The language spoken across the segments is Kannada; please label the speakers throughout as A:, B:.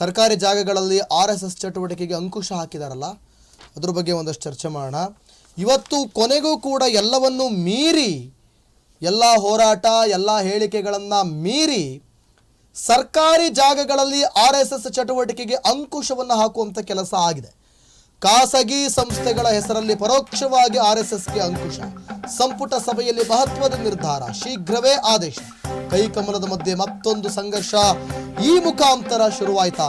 A: ಸರ್ಕಾರಿ ಜಾಗಗಳಲ್ಲಿ ಆರ್ ಎಸ್ ಎಸ್ ಚಟುವಟಿಕೆಗೆ ಅಂಕುಶ ಹಾಕಿದಾರಲ್ಲ, ಅದ್ರ ಬಗ್ಗೆ ಒಂದಷ್ಟು ಚರ್ಚೆ ಮಾಡೋಣ. ಇವತ್ತು ಕೊನೆಗೂ ಕೂಡ ಎಲ್ಲವನ್ನು ಮೀರಿ, ಎಲ್ಲ ಹೋರಾಟ, ಎಲ್ಲ ಹೇಳಿಕೆಗಳನ್ನು ಮೀರಿ ಸರ್ಕಾರಿ ಜಾಗಗಳಲ್ಲಿ ಆರ್ ಎಸ್ ಎಸ್ ಚಟುವಟಿಕೆಗೆ ಅಂಕುಶವನ್ನು ಹಾಕುವಂಥ ಕೆಲಸ ಆಗಿದೆ. ಖಾಸಗಿ ಸಂಸ್ಥೆಗಳ ಹೆಸರಲ್ಲಿ ಪರೋಕ್ಷವಾಗಿ ಆರ್ ಎಸ್ ಎಸ್ಗೆ ಅಂಕುಶ. ಸಂಪುಟ ಸಭೆಯಲ್ಲಿ ಮಹತ್ವದ ನಿರ್ಧಾರ, ಶೀಘ್ರವೇ ಆದೇಶ. ಕೈಕಮಲದ ಮಧ್ಯೆ ಮತ್ತೊಂದು ಸಂಘರ್ಷ. ಈ ಮುಖಾಂತರ ಶುರುವಾಯ್ತಾ?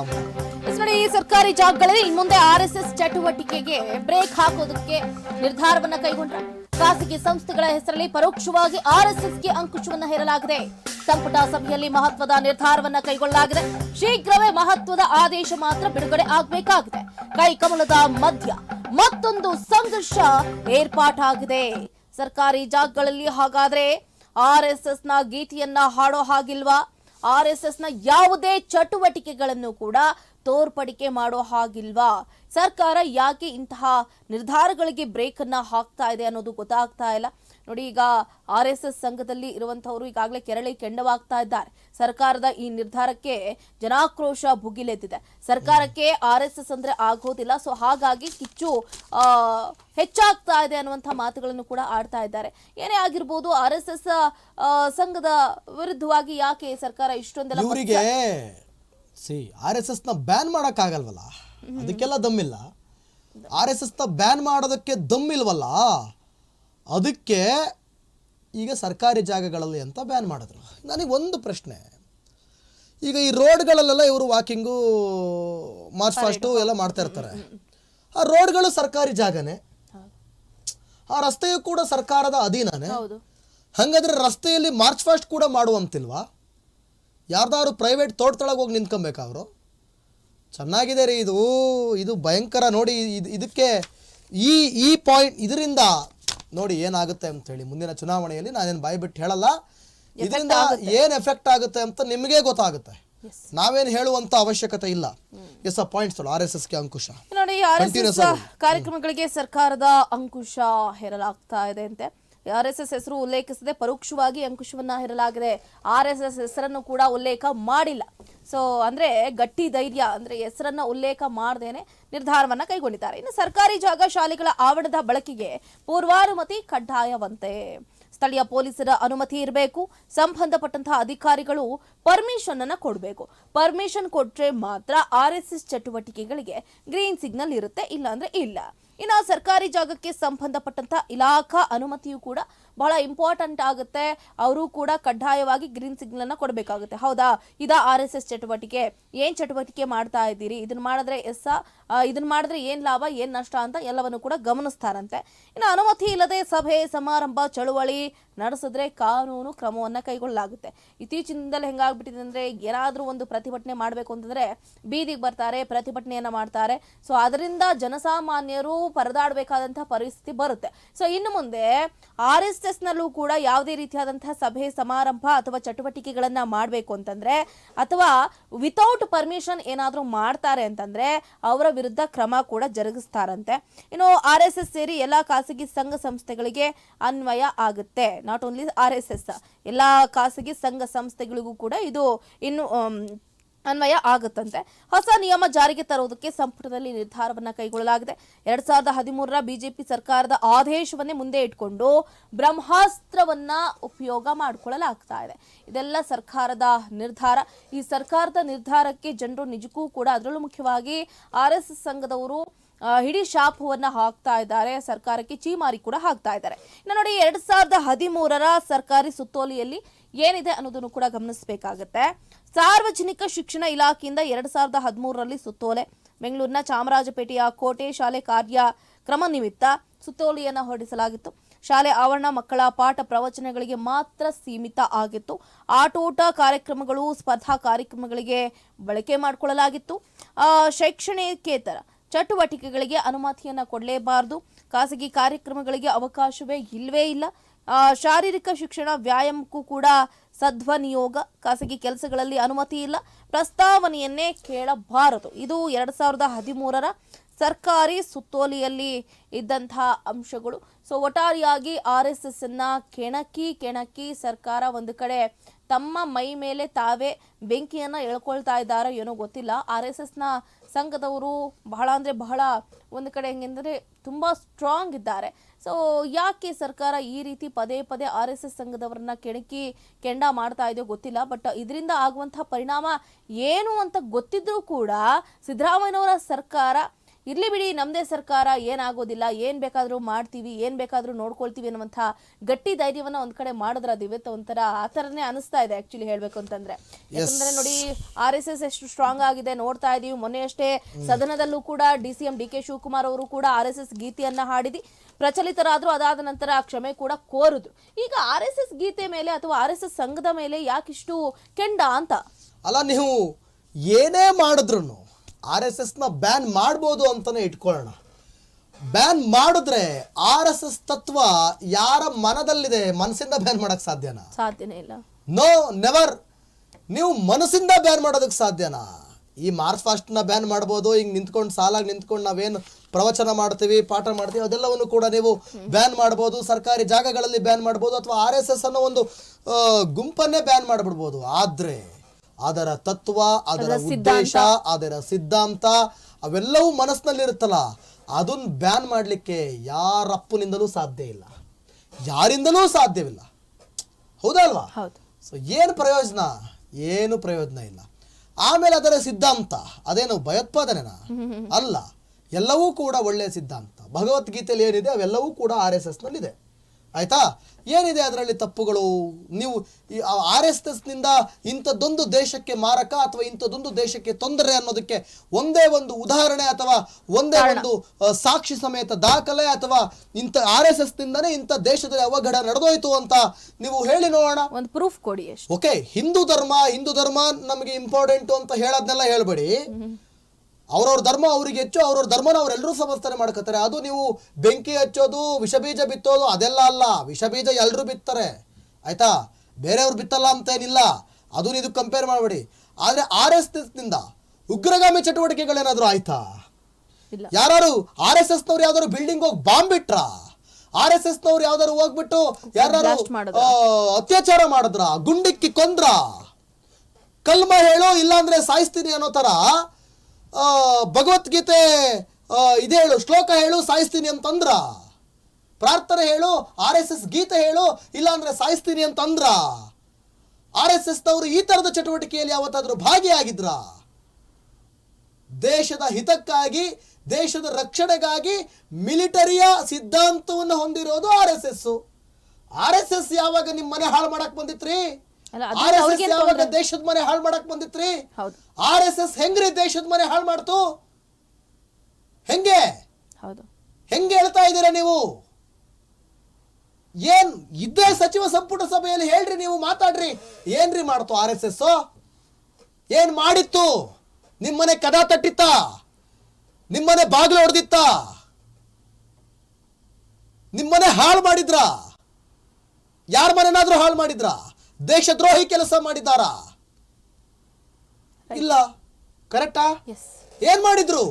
B: ಈ ಸರ್ಕಾರಿ ಜಾಗಗಳಲ್ಲಿ ಇನ್ ಮುಂದೆ ಆರ್ ಎಸ್ ಎಸ್ ಚಟುವಟಿಕೆಗೆ ಬ್ರೇಕ್ ಹಾಕೋದಕ್ಕೆ ನಿರ್ಧಾರವನ್ನ ಕೈಗೊಂಡ್ರೆ. ಖಾಸಗಿ ಸಂಸ್ಥೆಗಳ ಹೆಸರಲ್ಲಿ ಪರೋಕ್ಷವಾಗಿ ಆರ್ ಎಸ್ ಎಸ್ಗೆ ಅಂಕುಶವನ್ನ ಹೇರಲಾಗಿದೆ. ಸಂಪುಟ ಸಭೆಯಲ್ಲಿ ಮಹತ್ವದ ನಿರ್ಧಾರವನ್ನ ಕೈಗೊಳ್ಳಲಾಗಿದೆ. ಶೀಘ್ರವೇ ಮಹತ್ವದ ಆದೇಶ ಮಾತ್ರ ಬಿಡುಗಡೆ ಆಗಬೇಕಾಗಿದೆ. ಕೈಕಮಲದ ಮಧ್ಯ ಮತ್ತೊಂದು ಸಂಘರ್ಷ ಏರ್ಪಾಟಾಗಿದೆ. ಸರ್ಕಾರಿ ಜಾಗಗಳಲ್ಲಿ ಹಾಗಾದ್ರೆ ಆರ್ ಎಸ್ ಎಸ್ನ ಗೀತೆಯನ್ನ ಹಾಡೋ ಹಾಗಿಲ್ವಾ? ಆರ್ ಎಸ್ ಎಸ್ನ ಯಾವುದೇ ಚಟುವಟಿಕೆಗಳನ್ನು ಕೂಡ ತೋರ್ಪಡಿಕೆ ಮಾಡೋ ಹಾಗಿಲ್ವಾ? ಸರ್ಕಾರ ಯಾಕೆ ಇಂತಹ ನಿರ್ಧಾರಗಳಿಗೆ ಬ್ರೇಕ್ ಅನ್ನ ಹಾಕ್ತಾ ಇದೆ ಅನ್ನೋದು ಗೊತ್ತಾಗ್ತಾ ಇಲ್ಲ. ನೋಡಿ ಈಗ ಆರ್ ಎಸ್ ಎಸ್ ಸಂಘದಲ್ಲಿ ಇರುವಂತವರು ಈಗಾಗಲೇ ಕೆರಳಿ ಕೆಂಡವಾಗ್ತಾ ಇದ್ದಾರೆ. ಸರ್ಕಾರದ ಈ ನಿರ್ಧಾರಕ್ಕೆ ಜನಾಕ್ರೋಶ ಭುಗಿಲೆದ್ದಿದೆ ಸರ್ಕಾರಕ್ಕೆ ಆರ್ ಎಸ್ ಎಸ್ ಅಂದ್ರೆ ಆಗೋದಿಲ್ಲ. ಸೊ ಹಾಗಾಗಿ ಕಿಚ್ಚು ಹೆಚ್ಚಾಗ್ತಾ ಇದೆ ಅನ್ನುವಂಥ ಮಾತುಗಳನ್ನು ಕೂಡ ಆಡ್ತಾ ಇದ್ದಾರೆ. ಏನೇ ಆಗಿರ್ಬೋದು ಆರ್ ಎಸ್ ಎಸ್ ಸಂಘದ ವಿರುದ್ಧವಾಗಿ ಯಾಕೆ ಸರ್ಕಾರ ಇಷ್ಟೊಂದೆಲ್ಲ
A: ಇವರಿಗೆ ಸಿ ಆರ್ ಎಸ್ ಎಸ್ನ ಬ್ಯಾನ್ ಮಾಡೋಕ್ಕಾಗಲ್ವಲ್ಲ? ಅದಕ್ಕೆಲ್ಲ ದಮ್ಮಿಲ್ಲ? ಆರ್ ಎಸ್ ಎಸ್ನ ಬ್ಯಾನ್ ಮಾಡೋದಕ್ಕೆ ದಮ್ಮಿಲ್ವಲ್ಲ? ಅದಕ್ಕೆ ಈಗ ಸರ್ಕಾರಿ ಜಾಗಗಳಲ್ಲಿ ಅಂತ ಬ್ಯಾನ್ ಮಾಡಿದ್ರು. ನನಗೆ ಒಂದು ಪ್ರಶ್ನೆ. ಈಗ ಈ ರೋಡ್ಗಳಲ್ಲೆಲ್ಲ ಇವರು ವಾಕಿಂಗು ಮಾರ್ಚ್ ಫಾಸ್ಟು ಎಲ್ಲ ಮಾಡ್ತಾ ಇರ್ತಾರೆ. ಆ ರೋಡ್ಗಳು ಸರ್ಕಾರಿ ಜಾಗನೇ. ಆ ರಸ್ತೆಯು ಕೂಡ ಸರ್ಕಾರದ ಅಧೀನನೇ. ಹಂಗಾದ್ರೆ ರಸ್ತೆಯಲ್ಲಿ ಮಾರ್ಚ್ ಫಾಸ್ಟ್ ಕೂಡ ಮಾಡುವಂತಿಲ್ವಾ ಯಾರ್ದಾದ್ರು ಪ್ರೈವೇಟ್ ತೋಟದೊಳಗೆ ಹೋಗಿ ನಿಂತ್ಕೊಬೇಕಾ ಅವರು? ಚೆನ್ನಾಗಿದೆ ರೀ ಇದು. ಇದು ಭಯಂಕರ ನೋಡಿ. ಇದು ಇದಕ್ಕೆ ಈ ಈ ಪಾಯಿಂಟ್ ಇದರಿಂದ ನೋಡಿ ಏನಾಗುತ್ತೆ ಅಂತ ಹೇಳಿ ಮುಂದಿನ ಚುನಾವಣೆಯಲ್ಲಿ ನಾನೇನು ಬಾಯಿ ಬಿಟ್ಟು ಹೇಳಲ್ಲ ಇದರಿಂದ ಏನು ಎಫೆಕ್ಟ್ ಆಗುತ್ತೆ ಅಂತ ನಿಮಗೆ ಗೊತ್ತಾಗುತ್ತೆ. ನಾವೇನು ಹೇಳುವಂತ ಅವಶ್ಯಕತೆ ಇಲ್ಲ. ಎಸ್ ಆ ಪಾಯಿಂಟ್ಸ್ ಆರ್ ಎಸ್ ಎಸ್ಗೆ ಅಂಕುಶ.
B: ನೋಡಿ ಎಸ್ ಎಸ್ ಕಾರ್ಯಕ್ರಮಗಳಿಗೆ ಸರ್ಕಾರದ ಅಂಕುಶ ಹೇರಲಾಗ್ತಾ ಇದೆ ಅಂತೆ. ಆರ್ ಎಸ್ ಎಸ್ ಹೆಸರು ಉಲ್ಲೇಖಿಸದೆ ಪರೋಕ್ಷವಾಗಿ ಅಂಕುಶವನ್ನ ಹೇರಲಾಗಿದೆ. ಆರ್ ಎಸ್ ಎಸ್ ಹೆಸರನ್ನು ಕೂಡ ಉಲ್ಲೇಖ ಮಾಡಿಲ್ಲ. ಸೊ ಅಂದ್ರೆ ಗಟ್ಟಿ ಧೈರ್ಯ, ಅಂದ್ರೆ ಹೆಸರನ್ನ ಉಲ್ಲೇಖ ಮಾಡದೇನೆ ನಿರ್ಧಾರವನ್ನ ಕೈಗೊಂಡಿದ್ದಾರೆ. ಇನ್ನು ಸರ್ಕಾರಿ ಜಾಗ ಶಾಲೆಗಳ ಆವರಣದ ಬಳಕೆಗೆ ಪೂರ್ವಾನುಮತಿ ಕಡ್ಡಾಯವಂತೆ. ಸ್ಥಳೀಯ ಪೊಲೀಸರ ಅನುಮತಿ ಇರಬೇಕು. ಸಂಬಂಧಪಟ್ಟಂತಹ ಅಧಿಕಾರಿಗಳು ಪರ್ಮಿಷನ್ ಅನ್ನ ಕೊಡಬೇಕು. ಪರ್ಮಿಷನ್ ಕೊಟ್ರೆ ಮಾತ್ರ ಆರ್ ಎಸ್ ಚಟುವಟಿಕೆಗಳಿಗೆ ಗ್ರೀನ್ ಸಿಗ್ನಲ್ ಇರುತ್ತೆ ಇಲ್ಲ ಅಂದ್ರೆ ಇಲ್ಲ. ಇನ್ನು ಸರ್ಕಾರಿ ಜಾಗಕ್ಕೆ ಸಂಬಂಧಪಟ್ಟಂತಹ ಇಲಾಖಾ ಅನುಮತಿಯೂ ಕೂಡ ಬಹಳ ಇಂಪಾರ್ಟೆಂಟ್ ಆಗುತ್ತೆ. ಅವರು ಕೂಡ ಕಡ್ಡಾಯವಾಗಿ ಗ್ರೀನ್ ಸಿಗ್ನಲ್ ಅನ್ನ ಕೊಡಬೇಕಾಗುತ್ತೆ. ಹೌದಾ? ಇದ ಆರ್ ಎಸ್ ಎಸ್ ಚಟುವಟಿಕೆ. ಏನ್ ಚಟುವಟಿಕೆ ಮಾಡ್ತಾ ಇದ್ದೀರಿ? ಇದನ್ನ ಮಾಡಿದ್ರೆ ಎಸ್ ಇದನ್ನ ಮಾಡಿದ್ರೆ ಏನ್ ಲಾಭ, ಏನ್ ನಷ್ಟ ಅಂತ ಎಲ್ಲವನ್ನು ಕೂಡ ಗಮನಿಸ್ತಾರಂತೆ. ಇನ್ನು ಅನುಮತಿ ಇಲ್ಲದೆ ಸಭೆ, ಸಮಾರಂಭ, ಚಳುವಳಿ ನಡೆಸಿದ್ರೆ ಕಾನೂನು ಕ್ರಮವನ್ನ ಕೈಗೊಳ್ಳಲಾಗುತ್ತೆ. ಇತ್ತೀಚಿನಿಂದಲೇ ಹೆಂಗಾಗ್ಬಿಟ್ಟಿದೆ ಅಂದ್ರೆ ಏನಾದ್ರೂ ಒಂದು ಪ್ರತಿಭಟನೆ ಮಾಡಬೇಕು ಅಂತಂದ್ರೆ ಬೀದಿಗೆ ಬರ್ತಾರೆ, ಪ್ರತಿಭಟನೆಯನ್ನ ಮಾಡ್ತಾರೆ. ಸೊ ಅದರಿಂದ ಜನಸಾಮಾನ್ಯರು ಪರದಾಡಬೇಕಾದಂತಹ ಪರಿಸ್ಥಿತಿ ಬರುತ್ತೆ. ಸೊ ಇನ್ನು ಮುಂದೆ ಆರ್ ಎಸ್ ಎಸ್ ನಲ್ಲೂ ಕೂಡ ಯಾವುದೇ ರೀತಿಯಾದಂತಹ ಸಭೆ, ಸಮಾರಂಭ ಅಥವಾ ಚಟುವಟಿಕೆಗಳನ್ನ ಮಾಡಬೇಕು ಅಂತಂದ್ರೆ, ಅಥವಾ ವಿತೌಟ್ ಪರ್ಮಿಷನ್ ಏನಾದರೂ ಮಾಡ್ತಾರೆ ಅಂತಂದ್ರೆ, ಅವರ ವಿರುದ್ಧ ಕ್ರಮ ಕೂಡ ಜರುಗಿಸ್ತಾರಂತೆ. ಇನ್ನು ಆರ್ ಎಸ್ ಎಸ್ ಸೇರಿ ಎಲ್ಲಾ ಖಾಸಗಿ ಸಂಘ ಸಂಸ್ಥೆಗಳಿಗೆ ಅನ್ವಯ ಆಗುತ್ತೆ. Not only R S S ಎಲ್ಲಾ ಖಾಸಗಿ ಸಂಘ ಸಂಸ್ಥೆಗಳಿಗೂ ಕೂಡ ಇದು ಇನ್ನು ಅನ್ವಯ ಆಗುತ್ತಂತೆ. ಹೊಸ ನಿಯಮ ಜಾರಿಗೆ ತರುವುದಕ್ಕೆ ಸಂಪುಟದಲ್ಲಿ ನಿರ್ಧಾರವನ್ನ ಕೈಗೊಳ್ಳಲಾಗಿದೆ. ಎರಡ್ ಸಾವಿರದ ಹದಿಮೂರರ ಬಿಜೆಪಿ ಸರ್ಕಾರದ ಆದೇಶವನ್ನೇ ಮುಂದೆ ಇಟ್ಕೊಂಡು ಬ್ರಹ್ಮಾಸ್ತ್ರವನ್ನ ಉಪಯೋಗ ಮಾಡಿಕೊಳ್ಳಲಾಗ್ತಾ ಇದೆ. ಇದೆಲ್ಲ ಸರ್ಕಾರದ ನಿರ್ಧಾರ. ಈ ಸರ್ಕಾರದ ನಿರ್ಧಾರಕ್ಕೆ ಜನರು ನಿಜಕ್ಕೂ ಕೂಡ ಅದರಲ್ಲೂ ಮುಖ್ಯವಾಗಿ ಆರ್ ಎಸ್ ಸಂಘದವರು ಹಿಡಿ ಶಾಪವನ್ನ ಹಾಕ್ತಾ ಇದ್ದಾರೆ. ಸರ್ಕಾರಕ್ಕೆ ಚೀಮಾರಿ ಕೂಡ ಹಾಕ್ತಾ ಇದ್ದಾರೆ. ಇನ್ನು ನೋಡಿ, ಎರಡ್ ಸಾವಿರದ ಹದಿಮೂರರ ಸರ್ಕಾರಿ ಸುತ್ತೋಲೆಯಲ್ಲಿ ಏನಿದೆ ಅನ್ನೋದನ್ನು ಕೂಡ ಗಮನಿಸಬೇಕಾಗತ್ತೆ. ಸಾರ್ವಜನಿಕ ಶಿಕ್ಷಣ ಇಲಾಖೆಯಿಂದ ಎರಡ್ ಸಾವಿರದ ಹದಿಮೂರರಲ್ಲಿ ಸುತ್ತೋಲೆ. ಬೆಂಗಳೂರಿನ ಚಾಮರಾಜಪೇಟೆಯ ಕೋಟೆ ಶಾಲೆ ಕಾರ್ಯಕ್ರಮ ನಿಮಿತ್ತ ಸುತ್ತೋಲೆಯನ್ನು ಹೊರಡಿಸಲಾಗಿತ್ತು. ಶಾಲೆ ಆವರಣ ಮಕ್ಕಳ ಪಾಠ ಪ್ರವಚನಗಳಿಗೆ ಮಾತ್ರ ಸೀಮಿತ ಆಗಿತ್ತು. ಆಟೋಟ ಕಾರ್ಯಕ್ರಮಗಳು, ಸ್ಪರ್ಧಾ ಕಾರ್ಯಕ್ರಮಗಳಿಗೆ ಬಳಕೆ ಮಾಡಿಕೊಳ್ಳಲಾಗಿತ್ತು. ಶೈಕ್ಷಣಿಕೇತರ ಚಟುವಟಿಕೆಗಳಿಗೆ ಅನುಮತಿಯನ್ನು ಕೊಡಲೇಬಾರದು. ಖಾಸಗಿ ಕಾರ್ಯಕ್ರಮಗಳಿಗೆ ಅವಕಾಶವೇ ಇಲ್ಲವೇ ಇಲ್ಲ. ಶಾರೀರಿಕ ಶಿಕ್ಷಣ ವ್ಯಾಯಾಮಕ್ಕೂ ಕೂಡ ಸದ್ವನಿಯೋಗ ಖಾಸಗಿ ಕೆಲಸಗಳಲ್ಲಿ ಅನುಮತಿ ಇಲ್ಲ. ಪ್ರಸ್ತಾವನೆಯನ್ನೇ ಕೇಳಬಾರದು. ಇದು ಎರಡು ಸಾವಿರದ ಹದಿಮೂರರ ಸರ್ಕಾರಿ ಸುತ್ತೋಲೆಯಲ್ಲಿ ಇದ್ದಂತಹ ಅಂಶಗಳು. ಸೊ ಒಟ್ಟಾರೆಯಾಗಿ ಆರ್ ಎಸ್ ಎಸ್ ಅನ್ನ ಕೆಣಕಿ ಕೆಣಕಿ ಸರ್ಕಾರ ಒಂದು ಕಡೆ ತಮ್ಮ ಮೈ ಮೇಲೆ ತಾವೇ ಬೆಂಕಿಯನ್ನ ಎಳ್ಕೊಳ್ತಾ ಇದ್ದಾರೋ ಏನೋ ಗೊತ್ತಿಲ್ಲ. ಆರ್ ಎಸ್ ಎಸ್ನ ಸಂಘದವರು ಬಹಳ ಅಂದರೆ ಬಹಳ ಒಂದು ಕಡೆ ಹೆಂಗೆಂದರೆ ತುಂಬ ಸ್ಟ್ರಾಂಗ್ ಇದ್ದಾರೆ. ಸೊ ಯಾಕೆ ಸರ್ಕಾರ ಈ ರೀತಿ ಪದೇ ಪದೇ ಆರ್ ಎಸ್ ಎಸ್ ಸಂಘದವರನ್ನ ಕೆಣಕಿ ಕೆಂಡ ಮಾಡ್ತಾ ಇದೆಯೋ ಗೊತ್ತಿಲ್ಲ. ಬಟ್ ಇದರಿಂದ ಆಗುವಂತಹ ಪರಿಣಾಮ ಏನು ಅಂತ ಗೊತ್ತಿದ್ರೂ ಕೂಡ ಸಿದ್ದರಾಮಯ್ಯನವರ ಸರ್ಕಾರ ಇರ್ಲಿ ಬಿಡಿ ನಮ್ಮದೇ ಸರ್ಕಾರ ಏನಾಗೋದಿಲ್ಲ ಏನ್ ಬೇಕಾದ್ರೂ ಮಾಡ್ತೀವಿ ಏನ್ ಬೇಕಾದ್ರೂ ನೋಡ್ಕೊಳ್ತೀವಿ ಅನ್ನುವಂಥ ಗಟ್ಟಿ ಧೈರ್ಯವನ್ನ ಒಂದ್ ಕಡೆ ಮಾಡಿದ್ರ ದಿವ್ಯತ ಒಂಥರ ಆ ಥರನೇ ಅನಿಸ್ತಾ ಇದೆ ಆ್ಯಕ್ಚುಲಿ ಹೇಳ್ಬೇಕು ಅಂತಂದ್ರೆ. ಯಾಕಂದ್ರೆ ನೋಡಿ ಆರ್ ಎಸ್ ಎಸ್ ಎಷ್ಟು ಸ್ಟ್ರಾಂಗ್ ಆಗಿದೆ ನೋಡ್ತಾ ಇದೀವಿ. ಮೊನ್ನೆ ಅಷ್ಟೇ ಸದನದಲ್ಲೂ ಕೂಡ D C M D K Shivakumar ಅವರು ಕೂಡ ಆರ್ ಎಸ್ ಎಸ್ ಗೀತೆಯನ್ನ ಹಾಡಿದಿ. ಪ್ರಚಲಿತರಾದರೂ ಅದಾದ ನಂತರ ಕ್ಷಮೆ ಕೂಡ ಕೋರಿದ್ರು ಈಗ ಆರ್ ಎಸ್ ಎಸ್ ಗೀತೆ ಮೇಲೆ ಅಥವಾ ಆರ್ ಎಸ್ ಎಸ್ ಸಂಘದ ಮೇಲೆ ಯಾಕಿಷ್ಟು ಕೆಂಡ ಅಂತ?
A: ಅಲ್ಲ ನೀವು ಏನೇ ಮಾಡಿದ್ರು ಆರ್ ಎಸ್ ಎಸ್ನ ಬ್ಯಾನ್ ಮಾಡ್ಬೋದು ಅಂತಲೇ ಇಟ್ಕೊಳ್ಳೋಣ. ಬ್ಯಾನ್ ಮಾಡಿದ್ರೆ ಆರ್ ಎಸ್ ಎಸ್ ತತ್ವ ಯಾರ ಮನದಲ್ಲಿದೆ ಮನಸ್ಸಿಂದ ಬ್ಯಾನ್ ಮಾಡಕ್ ಸಾಧ್ಯನಾ?
B: ಸಾಧ್ಯನೇ ಇಲ್ಲ.
A: No never. ನೀವು ಮನಸ್ಸಿಂದ ಬ್ಯಾನ್ ಮಾಡೋದಕ್ಕೆ ಸಾಧ್ಯನಾ? ಈ ಮಾರ್ಚ್ ಫಾಸ್ಟ್ನ ಬ್ಯಾನ್ ಮಾಡ್ಬೋದು ಹಿಂಗೆ ನಿಂತ್ಕೊಂಡು ಸಾಲಾಗಿ ನಿಂತ್ಕೊಂಡು ನಾವೇನು ಪ್ರವಚನ ಮಾಡ್ತೀವಿ ಪಾಠ ಮಾಡ್ತೀವಿ ಅದೆಲ್ಲವನ್ನು ಕೂಡ ನೀವು ಬ್ಯಾನ್ ಮಾಡ್ಬೋದು ಸರ್ಕಾರಿ ಜಾಗಗಳಲ್ಲಿ ಬ್ಯಾನ್ ಮಾಡ್ಬೋದು ಅಥವಾ ಆರ್ ಎಸ್ ಎಸ್ ಅನ್ನೋ ಒಂದು ಗುಂಪನ್ನೇ ಬ್ಯಾನ್ ಮಾಡಿಬಿಡ್ಬೋದು. ಆದರೆ ಅದರ ತತ್ವ ಅದರ ಉದ್ದೇಶ ಅದರ ಸಿದ್ಧಾಂತ ಅವೆಲ್ಲವೂ ಮನಸ್ಸಿನಲ್ಲಿರುತ್ತಲ್ಲ ಅದನ್ನ ಬ್ಯಾನ್ ಮಾಡಲಿಕ್ಕೆ ಯಾರಪ್ಪನಿಂದಲೂ ಸಾಧ್ಯ ಇಲ್ಲ. ಯಾರಿಂದಲೂ ಸಾಧ್ಯವಿಲ್ಲ. ಹೌದಲ್ವಾ
B: ಹೌದು.
A: ಸೊ ಏನು ಪ್ರಯೋಜನ? ಏನು ಪ್ರಯೋಜನ ಇಲ್ಲ. ಆಮೇಲೆ ಅದರ ಸಿದ್ಧಾಂತ. ಅದೇನು ಭಯೋತ್ಪಾದನೆನಾ? ಅಲ್ಲ. ಎಲ್ಲವೂ ಕೂಡ ಒಳ್ಳೆಯ ಸಿದ್ಧಾಂತ. ಭಗವದ್ಗೀತೆಯಲ್ಲಿ ಏನಿದೆ ಅವೆಲ್ಲವೂ ಕೂಡ ಆರ್ ಎಸ್ ಎಸ್ನಲ್ಲಿದೆ ಆಯ್ತಾ? ಏನಿದೆ ಅದರಲ್ಲಿ ತಪ್ಪುಗಳು? ನೀವು ಈ ಆರ್ ಎಸ್ ಎಸ್ನಿಂದ ಇಂಥದ್ದೊಂದು ದೇಶಕ್ಕೆ ಮಾರಕ ಅಥವಾ ಇಂಥದ್ದೊಂದು ದೇಶಕ್ಕೆ ತೊಂದರೆ ಅನ್ನೋದಕ್ಕೆ ಒಂದೇ ಒಂದು ಉದಾಹರಣೆ ಅಥವಾ ಒಂದೇ ಒಂದು ಸಾಕ್ಷಿ ಸಮೇತ ದಾಖಲೆ ಅಥವಾ ಇಂಥ ಆರ್ ಎಸ್ ಎಸ್ನಿಂದನೇ ಇಂಥ ದೇಶದಲ್ಲಿ ಅವಘಡ ನಡೆದೋಯ್ತು ಅಂತ ನೀವು ಹೇಳಿ ನೋಡೋಣ.
B: ಒಂದು ಪ್ರೂಫ್ ಕೊಡಿ
A: ಓಕೆ ಹಿಂದೂ ಧರ್ಮ ಹಿಂದೂ ಧರ್ಮ ನಮಗೆ ಇಂಪಾರ್ಟೆಂಟ್ ಅಂತ ಹೇಳೋದನ್ನೆಲ್ಲ ಹೇಳ್ಬೇಡಿ. ಅವ್ರವ್ರ ಧರ್ಮ ಅವ್ರಿಗೆ ಹೆಚ್ಚು ಅವ್ರವ್ರ ಧರ್ಮನ ಅವರೆಲ್ಲರೂ ಸಮರ್ಥನೆ ಮಾಡ್ಕೋತಾರೆ. ಅದು ನೀವು ಬೆಂಕಿ ಹಚ್ಚೋದು ವಿಷಬೀಜ ಬಿತ್ತೋದು ಅದೆಲ್ಲ ಅಲ್ಲ. ವಿಷಬೀಜ ಎಲ್ಲರೂ ಬಿತ್ತಾರೆ. ಆಯ್ತಾ? ಬೇರೆಯವ್ರು ಬಿತ್ತಲ್ಲ ಅಂತೇನಿಲ್ಲ ಅದನ್ನ ಇದು ಕಂಪೇರ್ ಮಾಡಬೇಡಿ. ಆದರೆ ಆರ್ ಎಸ್ ಎಸ್ನಿಂದ ಉಗ್ರಗಾಮಿ ಚಟುವಟಿಕೆಗಳೇನಾದರೂ ಆಯ್ತಾ? ಯಾರು ಆರ್ ಎಸ್ ಎಸ್ ನವ್ರು ಯಾವ್ದಾದ್ರು ಬಿಲ್ಡಿಂಗ್ ಹೋಗಿ ಬಾಂಬ್ ಬಿಟ್ರ? ಆರ್ ಎಸ್ ಎಸ್ ನವ್ರು ಯಾವ್ದಾದ್ರು ಹೋಗ್ಬಿಟ್ಟು ಯಾರು ಅತ್ಯಾಚಾರ ಮಾಡಿದ್ರ? ಗುಂಡಿಕ್ಕಿ ಕೊಂದ್ರ? ಕಲ್ಮ ಹೇಳೋ ಇಲ್ಲಾಂದ್ರೆ ಸಾಯಿಸ್ತೀನಿ ಅನ್ನೋ ತರ ಭಗವದ್ಗೀತೆ ಇದು ಹೇಳು ಶ್ಲೋಕ ಹೇಳು ಸಾಯಿಸ್ತೀನಿ ಅಂತಂದ್ರ? ಪ್ರಾರ್ಥನೆ ಹೇಳು ಆರ್ ಎಸ್ ಎಸ್ ಗೀತೆ ಹೇಳು ಇಲ್ಲಾಂದ್ರೆ ಸಾಯಿಸ್ತೀನಿ ಅಂತಂದ್ರ? ಆರ್ ಎಸ್ ಎಸ್ ನವರು ಈ ತರದ ಚಟುವಟಿಕೆಯಲ್ಲಿ ಯಾವತ್ತಾದ್ರೂ ಭಾಗಿಯಾಗಿದ್ರ? ದೇಶದ ಹಿತಕ್ಕಾಗಿ ದೇಶದ ರಕ್ಷಣೆಗಾಗಿ ಮಿಲಿಟರಿಯ ಸಿದ್ಧಾಂತವನ್ನು ಹೊಂದಿರೋದು R S S. R S S ಯಾವಾಗ ನಿಮ್ ಮನೆ ಹಾಳು ಮಾಡಕ್ ಬಂದಿತ್ರಿ? ಆರ್ ಎಸ್ ಎಸ್ ಯಾವಾಗ ದೇಶದ ಮನೆ ಹಾಳು ಮಾಡಕ್ ಬಂದಿತ್ರಿ? ಆರ್ ಎಸ್ ಎಸ್ ಹೆಂಗ್ರಿ ದೇಶದ ಮನೆ ಹಾಳು ಮಾಡ್ತು? ಹೆಂಗೆ?
B: ಹೌದು.
A: ಹೆಂಗೆ ಹೇಳ್ತಾ ಇದ್ದೀರಾ ನೀವು? ಏನ್ ಇದ್ದೇ ಸಚಿವ ಸಂಪುಟ ಸಭೆಯಲ್ಲಿ ಹೇಳ್ರಿ ನೀವು ಮಾತಾಡ್ರಿ. ಏನ್ರಿ ಮಾಡ್ತು ಆರ್ ಎಸ್ ಎಸ್? ಏನ್ ಮಾಡಿತ್ತು? ನಿಮ್ಮನೆ ಕದ ತಟ್ಟಿತ್ತ? ನಿಮ್ಮನೆ ಬಾಗಿಲು ಹೊಡೆದಿತ್ತ? ನಿಮ್ಮನೆ ಹಾಳು ಮಾಡಿದ್ರ? ಯಾರ ಮನೆನಾದ್ರೂ ಹಾಳು ಮಾಡಿದ್ರ? ದೇಶದ್ರೋಹಿ ಕೆಲಸ ಮಾಡಿದ್ದಾರಾ? ಇಲ್ಲ. ಕರೆಕ್ಟಾ ಏನ್ ಮಾಡಿದ್ರು?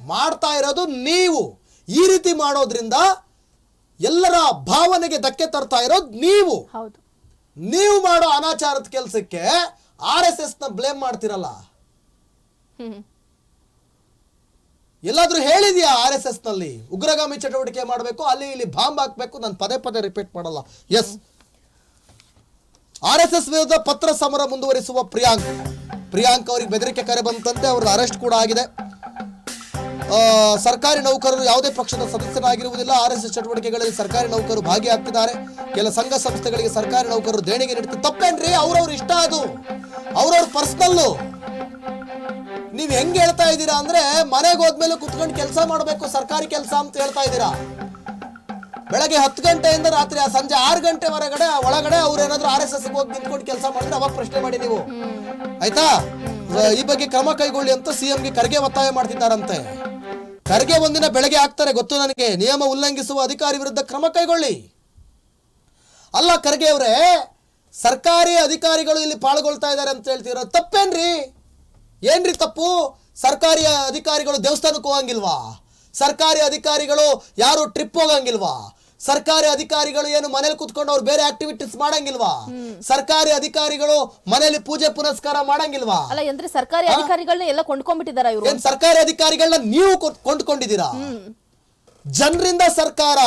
A: ಮಾಡ್ತಾ ಇರೋದು ನೀವು. ಈ ರೀತಿ ಮಾಡೋದ್ರಿಂದ ಎಲ್ಲರ ಭಾವನೆಗೆ ಧಕ್ಕೆ ತರ್ತಾ ಇರೋದು ನೀವು. ನೀವು ಮಾಡೋ ಅನಾಚಾರದ ಕೆಲಸಕ್ಕೆ ಆರ್ ಎಸ್ ಎಸ್ನ ಬ್ಲೇಮ್ ಮಾಡ್ತಿರಲ್ಲ. ಎಲ್ಲಾದ್ರೂ ಹೇಳಿದ್ಯಾ ಆರ್ ಎಸ್ ಎಸ್ನಲ್ಲಿ ಉಗ್ರಗಾಮಿ ಚಟುವಟಿಕೆ ಮಾಡಬೇಕು ಅಲ್ಲಿ ಇಲ್ಲಿ ಬಾಂಬ್ ಹಾಕ್ಬೇಕು ನಾನು ಪದೇ ಪದೇ ರಿಪೀಟ್ ಮಾಡಲ್ಲ. ಎಸ್ ಆರ್ ಎಸ್ ಎಸ್ ವಿರುದ್ಧ ಪತ್ರ ಸಮರ ಮುಂದುವರಿಸುವ ಪ್ರಿಯಾಂಕ್. ಪ್ರಿಯಾಂಕ್ ಅವರಿಗೆ ಬೆದರಿಕೆ ಕರೆ ಬಂತಂತೆ, ಅವ್ರದ್ದು ಅರೆಸ್ಟ್ ಕೂಡ ಆಗಿದೆ. ಸರ್ಕಾರಿ ನೌಕರರು ಯಾವುದೇ ಪಕ್ಷದ ಸದಸ್ಯರಾಗಿರುವುದಿಲ್ಲ ಆರ್ ಎಸ್ ಎಸ್ ಚಟುವಟಿಕೆಗಳಲ್ಲಿ ಸರ್ಕಾರಿ ನೌಕರರು ಭಾಗಿಯಾಗ್ತಿದ್ದಾರೆ. ಕೆಲ ಸಂಘ ಸಂಸ್ಥೆಗಳಿಗೆ ಸರ್ಕಾರಿ ನೌಕರರು ದೇಣಿಗೆ ನೀಡುತ್ತೆ. ತಪ್ಪೇನ್ರಿ? ಅವ್ರವ್ರ ಇಷ್ಟ ಅದು. ಅವ್ರವ್ರ ಪರ್ಸ್ನಲ್ಲು ನೀವ್ ಹೆಂಗ್ ಹೇಳ್ತಾ ಇದ್ದೀರಾ ಅಂದ್ರೆ, ಮನೆಗೆ ಹೋದ್ಮೇಲೆ ಕುತ್ಕೊಂಡು ಕೆಲಸ ಮಾಡಬೇಕು, ಸರ್ಕಾರಿ ಕೆಲಸ ಅಂತ ಹೇಳ್ತಾ ಇದ್ದೀರಾ? ಬೆಳಗ್ಗೆ ಹತ್ತು ಗಂಟೆಯಿಂದ ರಾತ್ರಿ, ಆ ಸಂಜೆ ಆರು ಗಂಟೆ ಹೊರಗಡೆ ಒಳಗಡೆ ಅವ್ರು ಏನಾದ್ರು ಆರ್ ಎಸ್ ಎಸ್ ಹೋಗಿ ನಿಂತ್ಕೊಂಡು ಕೆಲಸ ಮಾಡಿದ್ರೆ ಅವಾಗ ಪ್ರಶ್ನೆ ಮಾಡಿ ನೀವು. ಆಯ್ತಾ? ಈ ಬಗ್ಗೆ ಕ್ರಮ ಕೈಗೊಳ್ಳಿ ಅಂತ ಸಿಎಂಗೆ ಖರ್ಗೆ ಒತ್ತಾಯ ಮಾಡ್ತಿದ್ದಾರಂತೆ. ಖರ್ಗೆ ಒಂದಿನ ಬೆಳಗ್ಗೆ ಆಗ್ತಾರೆ ಗೊತ್ತು ನನಗೆ. ನಿಯಮ ಉಲ್ಲಂಘಿಸುವ ಅಧಿಕಾರಿ ವಿರುದ್ಧ ಕ್ರಮ ಕೈಗೊಳ್ಳಿ. ಅಲ್ಲ ಖರ್ಗೆ ಅವರೇ ಸರ್ಕಾರಿ ಅಧಿಕಾರಿಗಳು ಇಲ್ಲಿ ಪಾಲ್ಗೊಳ್ತಾ ಇದ್ದಾರೆ ಅಂತ ಹೇಳ್ತೀರ ತಪ್ಪೇನ್ರಿ? ಏನ್ರಿ ತಪ್ಪು? ಸರ್ಕಾರಿ ಅಧಿಕಾರಿಗಳು ದೇವಸ್ಥಾನಕ್ಕೆ ಹೋಗಂಗಿಲ್ವಾ? ಸರ್ಕಾರಿ ಅಧಿಕಾರಿಗಳು ಯಾರು ಟ್ರಿಪ್ ಹೋಗಂಗಿಲ್ವಾ? ಸರ್ಕಾರಿ ಅಧಿಕಾರಿಗಳು ಏನು ಮನೇಲಿ ಕುತ್ಕೊಂಡು ಅವ್ರು ಬೇರೆ ಆಕ್ಟಿವಿಟೀಸ್ ಮಾಡಂಗಿಲ್ವಾ? ಸರ್ಕಾರಿ ಅಧಿಕಾರಿಗಳು ಮನೇಲಿ ಪೂಜೆ ಪುನಸ್ಕಾರ ಮಾಡಂಗಿಲ್ವಾ?
B: ಅಲ್ಲ ಅಂದ್ರೆ ಸರ್ಕಾರಿ ಅಧಿಕಾರಿಗಳನ್ನ ಎಲ್ಲ ಕೊಂಡ್ಕೊಂಡ್ಬಿಟ್ಟಿದ್ದಾರೆ ಇವರು?
A: ಏನ್ ಸರ್ಕಾರಿ ಅಧಿಕಾರಿಗಳನ್ನ ನೀವು ಕೊಂಡ್ಕೊಂಡಿದ್ದೀರಾ? ಜನರಿಂದ ಸರ್ಕಾರ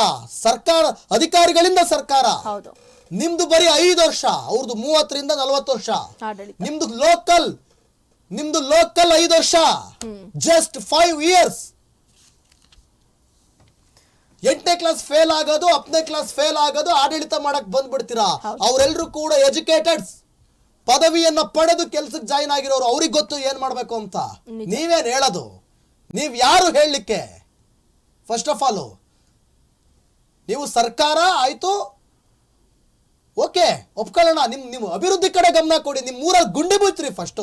A: ಸರ್ಕಾರ ಅಧಿಕಾರಿಗಳಿಂದ ಸರ್ಕಾರ. ನಿಮ್ದು ಬರೀ ಐದು ವರ್ಷ ಅವ್ರದ್ದು ಮೂವತ್ತರಿಂದ ನಲವತ್ತು ವರ್ಷ. ನಿಮ್ದು ಲೋಕಲ್ ನಿಮ್ದು ಲೋಕಲ್ ಐದು ವರ್ಷ. ಜಸ್ಟ್ ಫೈವ್ ಇಯರ್ಸ್ ಎಂಟನೇ ಕ್ಲಾಸ್ ಫೇಲ್ ಆಗೋದು ಹತ್ತನೇ ಕ್ಲಾಸ್ ಫೇಲ್ ಆಗೋದು ಆಡಳಿತ ಮಾಡಕ್ ಬಂದ್ಬಿಡ್ತೀರಾ? ಅವರೆಲ್ಲರೂ ಕೂಡ ಎಜುಕೇಟೆಡ್ಸ್ ಪದವಿಯನ್ನ ಪಡೆದು ಕೆಲ್ಸಕ್ಕೆ ಜಾಯಿನ್ ಆಗಿರೋರು ಅವ್ರಿಗೆ ಗೊತ್ತು ಏನ್ ಮಾಡ್ಬೇಕು ಅಂತ. ನೀವೇನ್ ಹೇಳೋದು? ನೀವ್ ಯಾರು ಹೇಳಲಿಕ್ಕೆ? ಫಸ್ಟ್ ಆಫ್ ಆಲ್ ನೀವು ಸರ್ಕಾರ ಆಯ್ತು? ಓಕೆ ಒಪ್ಕೊಳ್ಳೋಣ. ನಿಮ್ ನಿಮ್ಮ ಅಭಿವೃದ್ಧಿ ಕಡೆ ಗಮನ ಕೊಡಿ. ನಿಮ್ಮ ಊರಲ್ಲಿ ಗುಂಡಿ ಬೀಳ್ತೀರಿ ಫಸ್ಟ್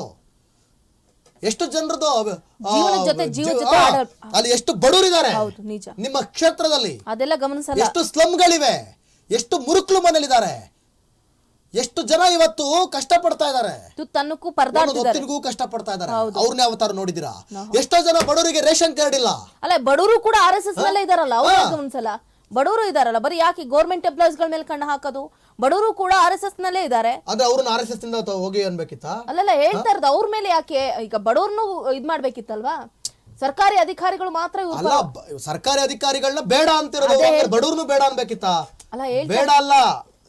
A: ಎಷ್ಟು ಜನರದು ಅಭಿ-
B: ಜೊತೆ ಜೀವದ
A: ಜೀವ-
B: ಜೊತೆ
A: ಆ,
B: ಆಡ-
A: ಅಲ್ಲಿ ಎಷ್ಟು ಬಡವರಿದ್ದಾರೆ? ನಿಮ್ಮ ಕ್ಷೇತ್ರದಲ್ಲಿ
B: ಅದೆಲ್ಲ ಗಮನಿಸಲ್ಲ.
A: ಎಷ್ಟು ಸ್ಲಮ್ಗಳಿವೆ? ಎಷ್ಟು ಮುರುಕ್ಲು ಮನೇಲಿದ್ದಾರೆ ಎಷ್ಟು ಜನ ಇವತ್ತು ಕಷ್ಟ ಪಡ್ತಾ ಇದ್ದಾರೆ ಹೊತ್ತಿನಗೂ ಕಷ್ಟ ಪಡ್ತಾ ಇದ್ದಾರೆ ಅವ್ರನ್ನ ಅವತಾರ ನೋಡಿದಿರಾ ಎಷ್ಟೋ ಜನ ಬಡವರಿಗೆ ರೇಷನ್ ಕಾರ್ಡ್ ಇಲ್ಲ.
B: ಅಲ್ಲ ಬಡವರು ಕೂಡ ಆರ್ ಎಸ್ ಎಸ್ ನಲ್ಲೇ ಇದಾರಲ್ಲ ಅವ್ರ ಗಮನಿಸಲ್ಲ? ಬಡವರು ಇದಾರಲ್ಲ ಬರೀ ಯಾಕೆ ಗೌರ್ಮೆಂಟ್ ಎಂಪ್ಲಾಯೀಸ್ಗಳ ಮೇಲೆ ಕಣ್ಣು ಹಾಕೋದು? ಬಡವರು ಕೂಡ ಆರ್ ಎಸ್ ಎಸ್ ನಲ್ಲೇ ಇದ್ದಾರೆ.
A: ಅಂದ್ರೆ ಅವ್ರನ್ನ ಆರ್ ಎಸ್ ಎಸ್ ಇಂದ ತ- ಹೋಗಿ ಅನ್ಬೇಕಿತ್ತ?
B: ಅಲ್ಲಲ್ಲ ಹೇಳ್ತಾ ಇರೋದು ಅವ್ರ ಮೇಲೆ ಯಾಕೆ? ಈಗ ಬಡವ್ರನ್ನು ಇದ್ ಮಾಡ್ಬೇಕಿತ್ತಲ್ವಾ? ಸರ್ಕಾರಿ ಅಧಿಕಾರಿಗಳು ಮಾತ್ರ ಇವ್ರು
A: ಅಲ್ಲ ಬ- ಸರ್ಕಾರಿ ಅಧಿಕಾರಿಗಳನ್ನ ಬೇಡ ಅಂತಿರೋದು. ಬಡವ್ರನ್ನು ಬೇಡ ಅನ್ಬೇಕಿತ್ತ?
B: ಅಲ್ಲ ಹೇಳ್
A: ಬೇಡ ಅಲ್ಲ.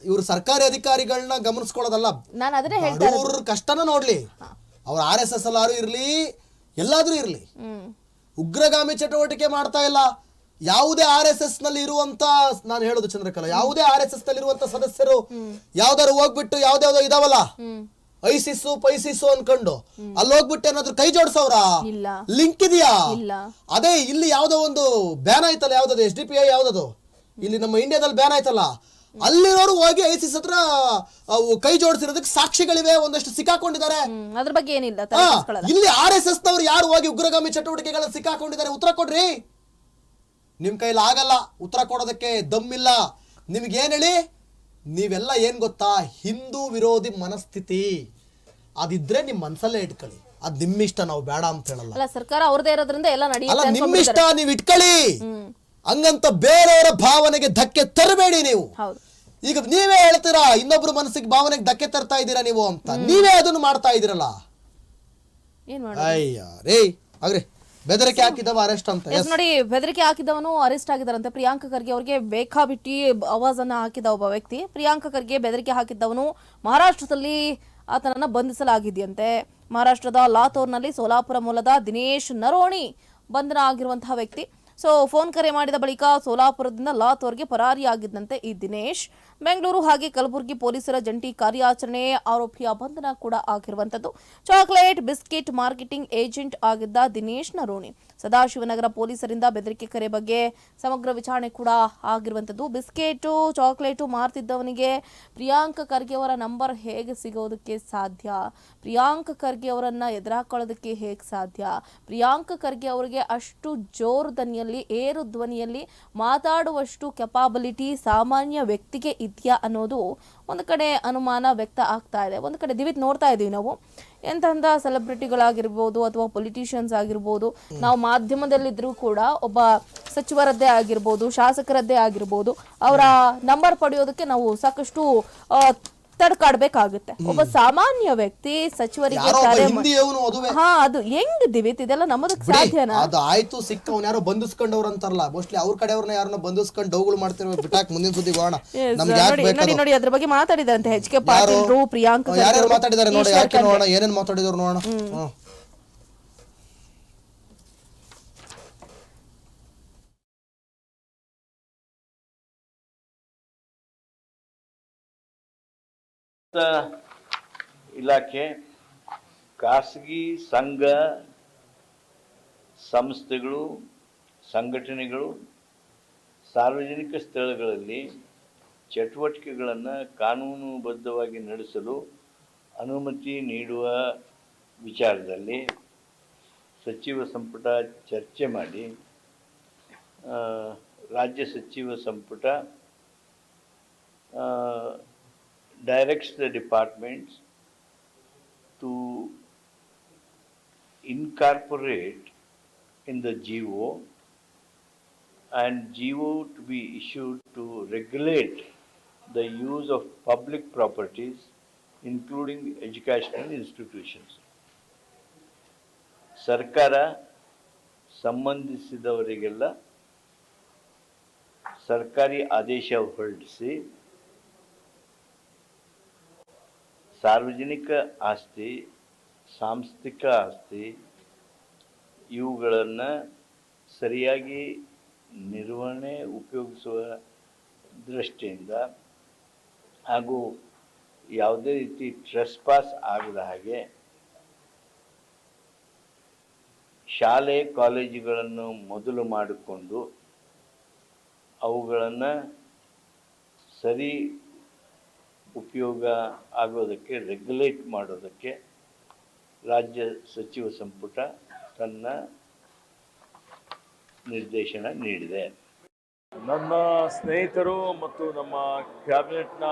A: ಇವ್ರು ಸರ್ಕಾರಿ ಅಧಿಕಾರಿಗಳನ್ನ ಗಮನಿಸ್ಕೊಳ್ಳೋದಲ್ಲ.
B: ನಾನು ಅದನ್ನೇ ಹೇಳ್ತಾ
A: ಬಡವ್ರ ಕಷ್ಟನ ನೋಡ್ಲಿ. ಅವ್ರ ಆರ್ ಎಸ್ ಎಸ್ ಅಲ್ಲಾರು ಇರ್ಲಿ ಎಲ್ಲಾದ್ರೂ ಇರ್ಲಿ.
B: ಹ್ಮ್.
A: ಉಗ್ರಗಾಮಿ ಚಟುವಟಿಕೆ ಮಾಡ್ತಾ ಇಲ್ಲ. ಯಾವುದೇ ಆರ್ ಎಸ್ ಎಸ್ನಲ್ಲಿ ಇರುವಂತ ನಾನು ಹೇಳೋದು ಚಂದ್ರಕಲಾ ಯಾವುದೇ ಆರ್ ಎಸ್ ಎಸ್ನಲ್ಲಿ ಇರುವಂತ ಸದಸ್ಯರು ಯಾವ್ದಾರು ಹೋಗ್ಬಿಟ್ಟು ಯಾವ್ದಾವ್ದೋ ಇದಾವಲ್ಲ? ಐಸಿಸು ಪೈಸಿಸು ಅನ್ಕೊಂಡು ಅಲ್ಲಿ ಹೋಗ್ಬಿಟ್ಟು ಏನಾದ್ರು ಕೈ ಜೋಡ್ಸವ್ರ?
B: ಇಲ್ಲ.
A: ಲಿಂಕ್ ಇದೆಯಾ? ಅದೇ ಇಲ್ಲಿ ಯಾವ್ದೋ ಒಂದು ಬ್ಯಾನ್ ಆಯ್ತಲ್ಲ ಯಾವ್ದದು? ಎಸ್ ಡಿ ಪಿ ಐ ಯಾವ್ದದು? ಇಲ್ಲಿ ನಮ್ಮ ಇಂಡಿಯಾದಲ್ಲಿ ಬ್ಯಾನ್ ಆಯ್ತಲ್ಲ. ಅಲ್ಲಿರೋರು ಹೋಗಿ ಐಸಿಸ್ ಹತ್ರ ಕೈ ಜೋಡಿಸಿರೋದಕ್ಕೆ ಸಾಕ್ಷಿಗಳಿವೆ ಒಂದಷ್ಟು ಸಿಕ್ಕಾಕೊಂಡಿದ್ದಾರೆ.
B: ಅದ್ರ ಬಗ್ಗೆ ಏನಿಲ್ಲ
A: ಇಲ್ಲಿ ಆರ್ ಎಸ್ ಎಸ್ ನವರು ಯಾರು ಹೋಗಿ ಉಗ್ರಗಾಮಿ ಚಟುವಟಿಕೆಗಳ ಸಿಕ್ಕಾಕೊಂಡಿದ್ದಾರೆ? ಉತ್ತರ ಕೊಡ್ರಿ. ನಿಮ್ ಕೈಲಿ ಆಗಲ್ಲ ಉತ್ತರ ಕೊಡೋದಕ್ಕೆ ದಮ್ಮಿಲ್ಲ ನಿಮಗೇನು ಏನ್ ಹೇಳಿ ನೀವೆಲ್ಲ ಏನು ಗೊತ್ತಾ? ಹಿಂದೂ ವಿರೋಧಿ ಮನಸ್ಥಿತಿ. ಅದಿದ್ರೆ ನಿಮ್ಮ ಮನಸ್ಸಲ್ಲೇ ಇಟ್ಕೊಳ್ಳಿ. ಅದ್ ನಿಮ್ಮಿಷ್ಟ ನಾವು ಬೇಡ ಅಂತ ಹೇಳಲ್ಲ.
B: ಅಲ್ಲ ಸರ್ಕಾರ ಅವ್ರದೇ ಇರೋದ್ರಿಂದ ಎಲ್ಲ
A: ಅಲ್ಲ ನಿಮ್ಮಿಷ್ಟ ನೀವು ಇಟ್ಕೊಳ್ಳಿ. ಹಂಗಂತ ಬೇರೆಯವರ ಭಾವನೆಗೆ ಧಕ್ಕೆ ತರಬೇಡಿ ನೀವು. ಈಗ ನೀವೇ ಹೇಳ್ತೀರಾ ಇನ್ನೊಬ್ರು ಮನಸ್ಸಿಗೆ ಭಾವನೆಗೆ ಧಕ್ಕೆ ತರ್ತಾ ಇದ್ದೀರಾ ನೀವು ಅಂತ. ನೀವೇ ಅದನ್ನು ಮಾಡ್ತಾ ಇದ್ದೀರಲ್ಲ. ಅಯ್ಯ ರೇ ಆಗ್ರಿ. ಬೆದರಿಕೆ ಹಾಕಿದವ ಅರೆಸ್ಟ್ ಅಂತ.
B: ಎಸ್ ನೋಡಿ ಬೆದರಿಕೆ ಹಾಕಿದವನು ಅರೆಸ್ಟ್ ಆಗಿದ್ದಾರಂತೆ. ಪ್ರಿಯಾಂಕ ಖರ್ಗೆ ಅವರಿಗೆ ಬೇಕಾಬಿಟ್ಟಿ ಅನ್ನ ಹಾಕಿದ ಒಬ್ಬ ವ್ಯಕ್ತಿ. ಪ್ರಿಯಾಂಕ ಖರ್ಗೆ ಬೆದರಿಕೆ ಹಾಕಿದ್ದವನು ಮಹಾರಾಷ್ಟ್ರದಲ್ಲಿ ಆತನನ್ನ ಬಂಧಿಸಲಾಗಿದೆಯಂತೆ. ಮಹಾರಾಷ್ಟ್ರದ ಲಾತೋರ್ನಲ್ಲಿ ಸೋಲಾಪುರ ಮೂಲದ ದಿನೇಶ್ ನರೋಣಿ ಬಂಧನ ಆಗಿರುವಂತಹ ವ್ಯಕ್ತಿ. ಸೊ ಫೋನ್ ಕರೆ ಮಾಡಿದ ಬಳಿಕ ಸೋಲಾಪುರದಿಂದ ಲಾತೂರ್ಗೆ ಪರಾರಿಯಾಗಿದ್ದಂತೆ ಈ ದಿನೇಶ್. ಬೆಂಗಳೂರು ಹಾಗೆ ಕಲಬುರಗಿ ಪೊಲೀಸರ ಜಂಟಿ ಕಾರ್ಯಾಚರಣೆ ಆರೋಪಿಯ ಬಂಧನ ಕೂಡ ಆಗಿರುವಂತದ್ದು ಚಾಕ್ಲೇಟ್, ಬಿಸ್ಕೆಟ್ ಮಾರ್ಕೆಟಿಂಗ್ ಏಜೆಂಟ್ ಆಗಿದ್ದ ದಿನೇಶ್ ನರೋಣಿ. ಸದಾಶಿವನಗರ ಪೊಲೀಸರಿಂದ ಬೆದರಿಕೆ ಕರೆ ಬಗ್ಗೆ ಸಮಗ್ರ ವಿಚಾರಣೆ ಕೂಡ ಆಗಿರುವಂತದ್ದು ಬಿಸ್ಕೆಟು, ಚಾಕ್ಲೇಟು ಮಾರ್ತಿದ್ದವನಿಗೆ ಪ್ರಿಯಾಂಕ ಖರ್ಗೆ ಅವರ ನಂಬರ್ ಹೇಗೆ ಸಿಗೋದಕ್ಕೆ ಸಾಧ್ಯ? ಪ್ರಿಯಾಂಕ ಖರ್ಗೆ ಅವರನ್ನ ಎದುರಾಕೊಳ್ಳೋದಕ್ಕೆ ಹೇಗೆ ಸಾಧ್ಯ? ಪ್ರಿಯಾಂಕ ಖರ್ಗೆ ಅವರಿಗೆ ಅಷ್ಟು ಜೋರು ಧ್ವನಿಯಲ್ಲಿ ಏರು ಧ್ವನಿಯಲ್ಲಿ ಮಾತಾಡುವಷ್ಟು ಕೆಪಾಬಿಲಿಟಿ ಸಾಮಾನ್ಯ ವ್ಯಕ್ತಿಗೆ ಇದೆಯಾ ಅನ್ನೋದು ಒಂದು ಕಡೆ ಅನುಮಾನ ವ್ಯಕ್ತ ಆಗ್ತಾ ಇದೆ. ಒಂದು ಕಡೆ ದಿವಿತ್ ನೋಡ್ತಾ ಇದ್ದೀವಿ ನಾವು. ಎಂತಹ ಸೆಲೆಬ್ರಿಟಿಗಳಾಗಿರ್ಬೋದು ಅಥವಾ ಪೊಲಿಟಿಷಿಯನ್ಸ್ ಆಗಿರ್ಬೋದು, ನಾವು ಮಾಧ್ಯಮದಲ್ಲಿದ್ದರೂ ಕೂಡ ಒಬ್ಬ ಸಚಿವರದ್ದೇ ಆಗಿರ್ಬೋದು, ಶಾಸಕರದ್ದೇ ಆಗಿರ್ಬೋದು, ಅವರ ನಂಬರ್ ಪಡೆಯೋದಕ್ಕೆ ನಾವು ಸಾಕಷ್ಟು ತಡ್ಕಾಡ್ಬೇಕಾಗುತ್ತೆ. ಒಬ್ಬ ಸಾಮಾನ್ಯ ವ್ಯಕ್ತಿ ಸಚಿವರಿಗೆ
A: ಯಾರೋ ಒಬ್ಬ
B: ಕರೆ ಮಾ-
A: ಹಿಂದಿ ಅವನು ಅದುವೆ.
B: ಹಾ ಅದು ಹೆಂಗ್ ದಿವಿತ್ ಇದೆಲ್ಲ ನಮ್ಮದಕ್ಕೆ
A: ಬಿಡಿ,
B: ಸಾಧ್ಯನಾ?
A: ಅದು ಆಯ್ತು ಸಿಕ್ಕ ಅವ್ನ ಯಾರೋ ಬಂಧಿಸ್ಕೊಂಡವ್ರು ಅಂತಾರಲ್ಲ. ಮೋಸ್ಟ್ಲಿ ಅವ್ರ ಕಡೆಯವ್ರನ್ನ ಯಾರನ್ನ ಬಂಧಿಸ್ಕೊಂಡು ಡೌಗಳು ಮಾಡ್ತಿರೋ ಬಿಟ್ಟಾಕ್ ಮುಂದಿನ ಸುದ್ದಿ ಹೋಗೋಣ
B: Yes,
A: ನಮ್ಗೆ ಯಾಕೆ
B: ನೋಡಿ ನೋಡಿ ಅದ್ರ ಬಗ್ಗೆ ಮಾತಾಡಿದಾರಂತೆ ಎಚ್ ಕೆ
A: ಪಾಟೀಲ್
B: ರು ಪ್ರಿಯಾಂಕ
A: ಯಾರ್ಯಾರು
B: ಅವರು,
A: ನೋಡಿ ಯಾಕೆ ನೋಡೋಣ ಏನೇನ್ ಮಾತಾಡಿದ್ರು ನೋಡೋಣ. ಹ್ಮ್.
C: ಇಲಾಖೆ, ಖಾಸಗಿ ಸಂಘ, ಸಂಸ್ಥೆಗಳು, ಸಂಘಟನೆಗಳು, ಸಾರ್ವಜನಿಕ ಸ್ಥಳಗಳಲ್ಲಿ ಚಟುವಟಿಕೆಗಳನ್ನು ಕಾನೂನುಬದ್ಧವಾಗಿ ನಡೆಸಲು ಅನುಮತಿ ನೀಡುವ ವಿಚಾರದಲ್ಲಿ ಸಚಿವ ಸಂಪುಟ ಚರ್ಚೆ ಮಾಡಿ ರಾಜ್ಯ ಸಚಿವ ಸಂಪುಟ directs the departments to incorporate in the GO and GO to be issued to regulate the use of public properties, including educational institutions. ಸರ್ಕಾರ ಸಂಬಂಧಿಸಿದವರಿಗೆಲ್ಲ ಸರ್ಕಾರಿ ಆದೇಶ ಹೊರಡಿಸಿ ಸಾರ್ವಜನಿಕ ಆಸ್ತಿ, ಸಾಂಸ್ಥಿಕ ಆಸ್ತಿ, ಇವುಗಳನ್ನು ಸರಿಯಾಗಿ ನಿರ್ವಹಣೆ ಉಪಯೋಗಿಸುವ ದೃಷ್ಟಿಯಿಂದ ಹಾಗೂ ಯಾವುದೇ ರೀತಿ ಟ್ರೆಸ್ ಪಾಸ್ ಆಗದ ಹಾಗೆ ಶಾಲೆ, ಕಾಲೇಜುಗಳನ್ನು ಮೊದಲು ಮಾಡಿಕೊಂಡು ಅವುಗಳನ್ನು ಸರಿ ಉಪಯೋಗ ಆಗೋದಕ್ಕೆ ರೆಗ್ಯುಲೇಟ್ ಮಾಡೋದಕ್ಕೆ ರಾಜ್ಯ ಸಚಿವ ಸಂಪುಟ ತನ್ನ ನಿರ್ದೇಶನ ನೀಡಿದೆ.
D: ನನ್ನ ಸ್ನೇಹಿತರು ಮತ್ತು ನಮ್ಮ ಕ್ಯಾಬಿನೆಟ್ನ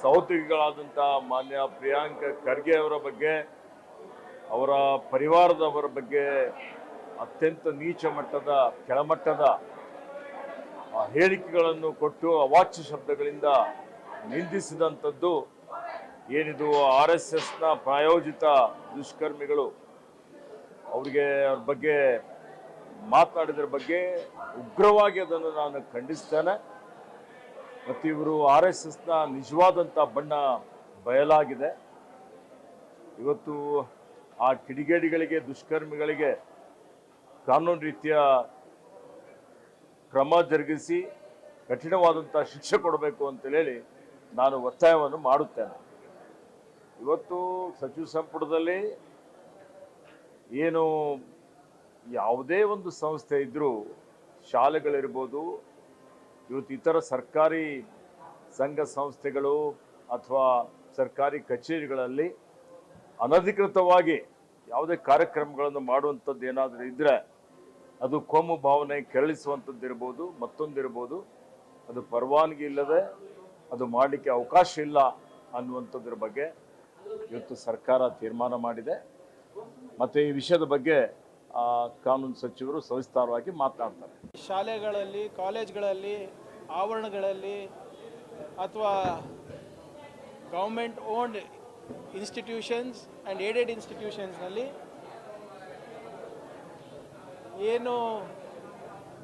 D: ಸಹೋದ್ಯೋಗಿಗಳಾದಂಥ ಮಾನ್ಯ ಪ್ರಿಯಾಂಕ ಖರ್ಗೆ ಅವರ ಬಗ್ಗೆ, ಅವರ ಪರಿವಾರದವರ ಬಗ್ಗೆ ಅತ್ಯಂತ ನೀಚ ಮಟ್ಟದ, ಕೆಳಮಟ್ಟದ ಹೇಳಿಕೆಗಳನ್ನು ಕೊಟ್ಟು ಅವಾಚ್ಯ ಶಬ್ದಗಳಿಂದ ನಿಂದಿಸಿದಂಥದ್ದು ಏನಿದು ಆರ್ ಎಸ್ ಎಸ್ನ ಪ್ರಾಯೋಜಿತ ದುಷ್ಕರ್ಮಿಗಳು. ಅವರಿಗೆ ಅವ್ರ ಬಗ್ಗೆ ಮಾತನಾಡಿದ್ರ ಬಗ್ಗೆ ಉಗ್ರವಾಗಿ ಅದನ್ನು ನಾನು ಖಂಡಿಸ್ತೇನೆ. ಮತ್ತು ಇವರು ಆರ್ ಎಸ್ ಎಸ್ನ ನಿಜವಾದಂಥ ಬಣ್ಣ ಬಯಲಾಗಿದೆ. ಇವತ್ತು ಆ ಕಿಡಿಗೇಡಿಗಳಿಗೆ, ದುಷ್ಕರ್ಮಿಗಳಿಗೆ ಕಾನೂನು ರೀತಿಯ ಕ್ರಮ ಜರುಗಿಸಿ, ಕಠಿಣವಾದಂಥ ಶಿಕ್ಷೆ ಕೊಡಬೇಕು ಅಂತೇಳಿ ನಾನು ಒತ್ತಾಯವನ್ನು ಮಾಡುತ್ತೇನೆ. ಇವತ್ತು ಸಚಿವ ಸಂಪುಟದಲ್ಲಿ ಏನು ಯಾವುದೇ ಒಂದು ಸಂಸ್ಥೆ ಇದ್ದರೂ ಶಾಲೆಗಳಿರ್ಬೋದು, ಇವತ್ತು ಇತರ ಸರ್ಕಾರಿ ಸಂಘ ಸಂಸ್ಥೆಗಳು ಅಥವಾ ಸರ್ಕಾರಿ ಕಚೇರಿಗಳಲ್ಲಿ ಅನಧಿಕೃತವಾಗಿ ಯಾವುದೇ ಕಾರ್ಯಕ್ರಮಗಳನ್ನು ಮಾಡುವಂಥದ್ದು ಏನಾದರೂ ಇದ್ದರೆ ಅದು ಕೋಮು ಭಾವನೆ ಕೆರಳಿಸುವಂಥದ್ದು ಇರ್ಬೋದು ಮತ್ತೊಂದಿರ್ಬೋದು, ಅದು ಪರವಾನಗಿ ಇಲ್ಲದೆ ಅದು ಮಾಡಲಿಕ್ಕೆ ಅವಕಾಶ ಇಲ್ಲ ಅನ್ನುವಂಥದ್ರ ಬಗ್ಗೆ ಇವತ್ತು ಸರ್ಕಾರ ತೀರ್ಮಾನ ಮಾಡಿದೆ. ಮತ್ತು ಈ ವಿಷಯದ ಬಗ್ಗೆ ಕಾನೂನು ಸಚಿವರು ಸವಿಸ್ತಾರವಾಗಿ ಮಾತನಾಡ್ತಾರೆ.
E: ಶಾಲೆಗಳಲ್ಲಿ, ಕಾಲೇಜ್ಗಳಲ್ಲಿ, ಆವರಣಗಳಲ್ಲಿ ಅಥವಾ government owned institutions and aided ಇನ್ಸ್ಟಿಟ್ಯೂಷನ್ಸ್ನಲ್ಲಿ ಏನು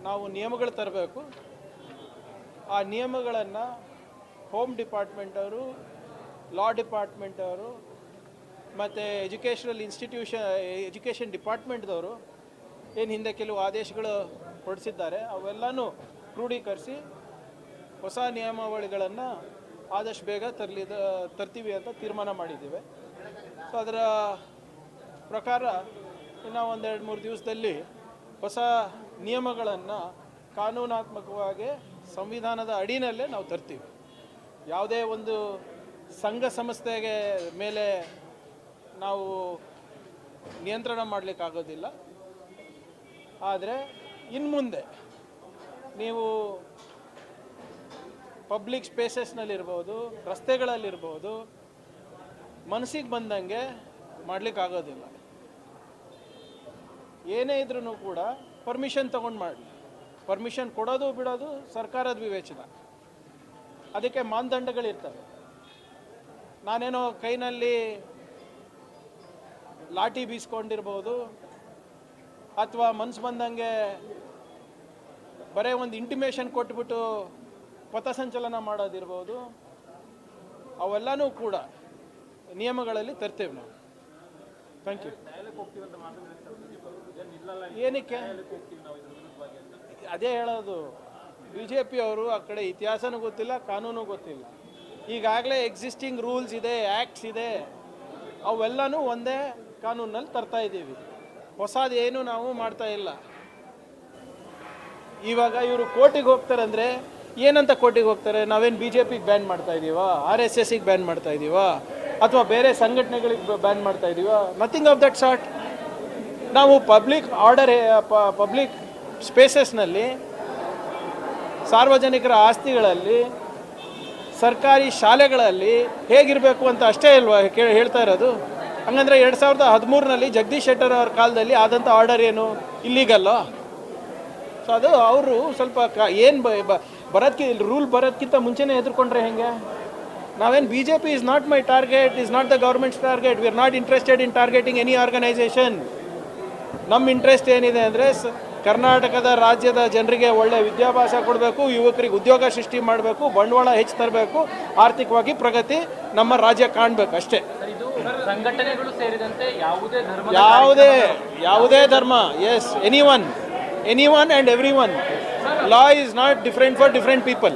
E: ನಾವು ನಿಯಮಗಳು ತರಬೇಕು, ಆ ನಿಯಮಗಳನ್ನು ಹೋಮ್ ಡಿಪಾರ್ಟ್ಮೆಂಟ್ ಅವರು ಲಾ ಡಿಪಾರ್ಟ್ಮೆಂಟ್ ಅವರು, ಮತ್ತು ಎಜುಕೇಷನಲ್ ಇನ್ಸ್ಟಿಟ್ಯೂಷನ್ ಎಜುಕೇಷನ್ ಡಿಪಾರ್ಟ್ಮೆಂಟ್ದವರು ಏನು ಹಿಂದೆ ಕೆಲವು ಆದೇಶಗಳು ಹೊರಡಿಸಿದ್ದಾರೆ, ಅವೆಲ್ಲನೂ ಕ್ರೋಢೀಕರಿಸಿ ಹೊಸ ನಿಯಮಾವಳಿಗಳನ್ನು ಆದಷ್ಟು ಬೇಗ ತರಲಿದ ತರ್ತೀವಿ ಅಂತ ತೀರ್ಮಾನ ಮಾಡಿದ್ದೀವಿ. ಸೊ ಅದರ ಪ್ರಕಾರ ಇನ್ನು ಒಂದೆರಡು ಮೂರು ದಿವಸದಲ್ಲಿ ಹೊಸ ನಿಯಮಗಳನ್ನು ಕಾನೂನಾತ್ಮಕವಾಗಿ ಸಂವಿಧಾನದ ಅಡಿನಲ್ಲೇ ನಾವು ತರ್ತೀವಿ. ಯಾವುದೇ ಒಂದು ಸಂಘ ಸಂಸ್ಥೆಗೆ ಮೇಲೆ ನಾವು ನಿಯಂತ್ರಣ ಮಾಡಲಿಕ್ಕಾಗೋದಿಲ್ಲ. ಆದರೆ ಇನ್ನು ಮುಂದೆ ನೀವು ಪಬ್ಲಿಕ್ ಸ್ಪೇಸಸ್ನಲ್ಲಿರ್ಬೋದು, ರಸ್ತೆಗಳಲ್ಲಿರ್ಬೋದು, ಮನಸ್ಸಿಗೆ ಬಂದಂಗೆ ಮಾಡಲಿಕ್ಕಾಗೋದಿಲ್ಲ. ಏನೇ ಇದ್ರೂ ಕೂಡ ಪರ್ಮಿಷನ್ ತಗೊಂಡು ಮಾಡಿ ಪರ್ಮಿಷನ್ ಕೊಡೋದು ಬಿಡೋದು ಸರ್ಕಾರದ ವಿವೇಚನ. ಅದಕ್ಕೆ ಮಾನದಂಡಗಳಿರ್ತವೆ. ನಾನೇನೋ ಕೈನಲ್ಲಿ ಲಾಠಿ ಬೀಸ್ಕೊಂಡಿರ್ಬೋದು ಅಥವಾ ಮನ್ಸು ಬಂದಂಗೆ ಬರೀ ಒಂದು ಇಂಟಿಮೇಷನ್ ಕೊಟ್ಬಿಟ್ಟು ಪಥಸಂಚಲನ ಮಾಡೋದಿರ್ಬೋದು. ಅವೆಲ್ಲನೂ ಕೂಡ ನಿಯಮಗಳಲ್ಲಿ ತರ್ತೇವೆ ನಾವು. ಥ್ಯಾಂಕ್ ಯು ಏನಕ್ಕೆ? ಅದೇ ಹೇಳೋದು. ಬಿ ಜೆ ಪಿಯವರು ಆ ಕಡೆ ಇತಿಹಾಸನೂ ಗೊತ್ತಿಲ್ಲ, ಕಾನೂನು ಗೊತ್ತಿಲ್ಲ. ಈಗಾಗಲೇ ಎಕ್ಸಿಸ್ಟಿಂಗ್ ರೂಲ್ಸ್ ಇದೆ ಆ್ಯಕ್ಟ್ಸ್ ಇದೆ, ಅವೆಲ್ಲನೂ ಒಂದೇ ಕಾನೂನಲ್ಲಿ ತರ್ತಾ ಇದ್ದೀವಿ. ಹೊಸದೇನು ನಾವು ಮಾಡ್ತಾ ಇಲ್ಲ. ಇವಾಗ ಇವರು ಕೋರ್ಟಿಗೆ ಹೋಗ್ತಾರೆ ಅಂದರೆ ಏನಂತ ಕೋರ್ಟಿಗೆ ಹೋಗ್ತಾರೆ? ನಾವೇನು ಬಿ ಜೆ ಪಿಗೆ ಬ್ಯಾನ್ ಮಾಡ್ತಾ ಇದ್ದೀವಾ ಆರ್ ಎಸ್ ಎಸ್ಸಿಗೆ ಬ್ಯಾನ್ ಮಾಡ್ತಾ ಇದ್ದೀವಾ ಅಥವಾ ಬೇರೆ ಸಂಘಟನೆಗಳಿಗೆ ಬ್ಯಾನ್ ಮಾಡ್ತಾ ಇದ್ದೀವಾ ನಥಿಂಗ್ ಆಫ್ ದಟ್ ಸಾರ್ಟ್ ನಾವು ಪಬ್ಲಿಕ್ ಆರ್ಡರ್ ಪಬ್ಲಿಕ್ ಸ್ಪೇಸಸ್ನಲ್ಲಿ ಸಾರ್ವಜನಿಕರ ಆಸ್ತಿಗಳಲ್ಲಿ, ಸರ್ಕಾರಿ ಶಾಲೆಗಳಲ್ಲಿ ಹೇಗಿರಬೇಕು ಅಂತ ಅಷ್ಟೇ ಇಲ್ವಾ ಕೇಳಿ ಹೇಳ್ತಾ ಇರೋದು? ಹಂಗಂದ್ರೆ ಎರಡು ಸಾವಿರದ ಹದಿಮೂರರಲ್ಲಿ ಜಗದೀಶ್ ಶೆಟ್ಟರ್ ಅವರ ಕಾಲದಲ್ಲಿ ಆದಂಥ ಆರ್ಡರ್ ಏನು? ಇಲ್ಲಿಗಲ್ಲ ಸೊ ಅದು ಅವರು ಸ್ವಲ್ಪ ಕ ಏನು ಬರೋದಕ್ಕೆ ರೂಲ್ ಬರೋದಕ್ಕಿಂತ ಮುಂಚೆನೇ ಹೆದರ್ಕೊಂಡ್ರೆ ಹೆಂಗೆ? ನಾವೇನು B J P is not my target is not the government's target we are not interested in targeting any organisation ನಮ್ಮ ಇಂಟ್ರೆಸ್ಟ್ ಏನಿದೆ ಅಂದರೆ ಕರ್ನಾಟಕದ ರಾಜ್ಯದ ಜನರಿಗೆ ಒಳ್ಳೆ ವಿದ್ಯಾಭ್ಯಾಸ ಕೊಡಬೇಕು ಯುವಕರಿಗೆ ಉದ್ಯೋಗ ಸೃಷ್ಟಿ ಮಾಡಬೇಕು ಬಂಡವಾಳ ಹೆಚ್ಚು ತರಬೇಕು ಆರ್ಥಿಕವಾಗಿ ಪ್ರಗತಿ ನಮ್ಮ ರಾಜ್ಯ ಕಾಣಬೇಕು ಅಷ್ಟೇ.
F: ಸಂಘಟನೆಗಳು ಸೇರಿದಂತೆ ಯಾವುದೇ ಧರ್ಮ
E: ಯಾವುದೇ ಯಾವುದೇ ಧರ್ಮ as any one any one and every one law is not different for different people